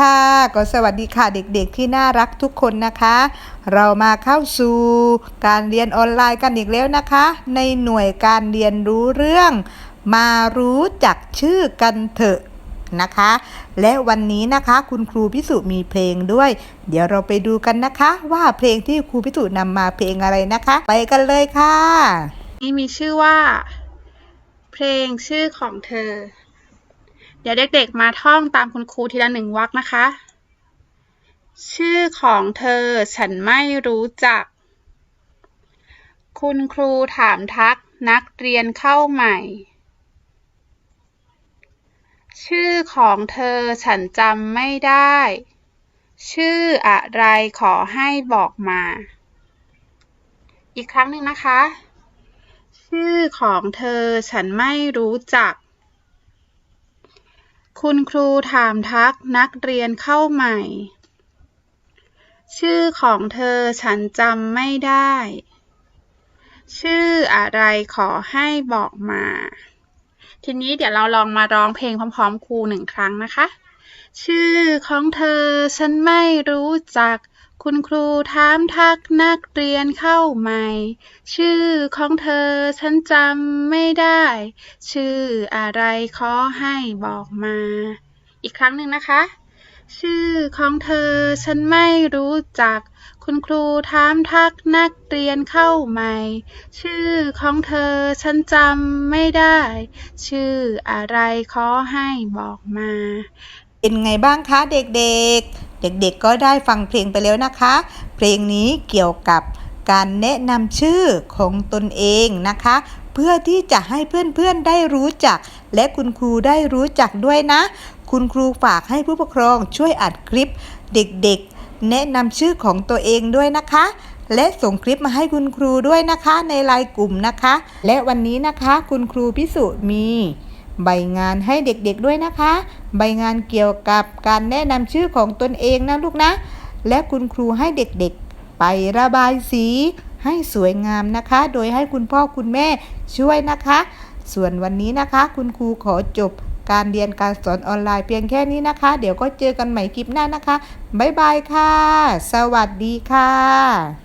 ค่ะก็สวัสดีค่ะเด็กๆที่น่ารักทุกคนนะคะ เรามาเข้าสู่การเรียนออนไลน์กันอีกแล้วนะคะ ในหน่วยการเรียนรู้เรื่อง มารู้จักชื่อกันเถอะนะคะ และวันนี้นะคะคุณครูพิสุมีเพลงด้วย เดี๋ยวเราไปดูกันนะคะ ว่าเพลงที่ครูพิสุนำมาเพลงอะไรนะคะ ไปกันเลยค่ะ นี่มีชื่อว่า เพลงชื่อของเธอ เดี๋ยวเด็กๆมาท่องตามคุณครูทีละหนึ่งวรรคนะคะ ชื่อของเธอฉันไม่รู้จัก คุณครูถามทักนักเรียนเข้าใหม่ ชื่อของเธอฉันจำไม่ได้ ชื่ออะไรขอให้บอกมา อีกครั้งหนึ่งนะคะ ชื่อของเธอฉันไม่รู้จัก คุณครูถามทักนักเรียนเข้าใหม่ ชื่อของเธอฉันจำไม่ได้ ชื่ออะไรขอให้บอกมา ทีนี้เดี๋ยวเราลองมาร้องเพลงพร้อมๆครูหนึ่งครั้งนะคะ ชื่อของเธอฉันไม่รู้จัก คุณครูถามทักนักเรียนเข้าใหม่ ชื่อของเธอฉันจำไม่ได้ ชื่ออะไรขอให้บอกมา อีกครั้งหนึ่งนะคะ ชื่อของเธอฉันไม่รู้จัก คุณครูถามทักนักเรียนเข้าใหม่ ชื่อของเธอฉันจำไม่ได้ ชื่ออะไรขอให้บอกมา เป็นไงบ้างคะเด็กๆ เด็กๆก็ได้ฟังเพลงไปแล้วนะคะ เพลงนี้เกี่ยวกับการแนะนำชื่อของตนเองนะคะ เพื่อที่จะให้เพื่อนๆได้รู้จัก และคุณครูได้รู้จักด้วยนะ คุณครูฝากให้ผู้ปกครองช่วยอัดคลิป เด็กๆ แนะนำชื่อของตัวเองด้วยนะคะ และส่งคลิปมาให้คุณครูด้วยนะคะในไลน์กลุ่มนะคะ และวันนี้นะคะคุณครูพิสุมี ใบงานให้เด็กๆด้วยนะคะ ใบงานเกี่ยวกับการแนะนำชื่อของตนเองนะลูกนะ และคุณครูให้เด็กๆ ไประบายสีให้สวยงามนะคะ โดยให้คุณพ่อคุณแม่ช่วยนะคะ ส่วนวันนี้นะคะ คุณครูขอจบการเรียนการสอนออนไลน์เพียงแค่นี้นะคะ เดี๋ยวก็เจอกันใหม่คลิปหน้านะคะ บ๊ายบายค่ะ สวัสดีค่ะ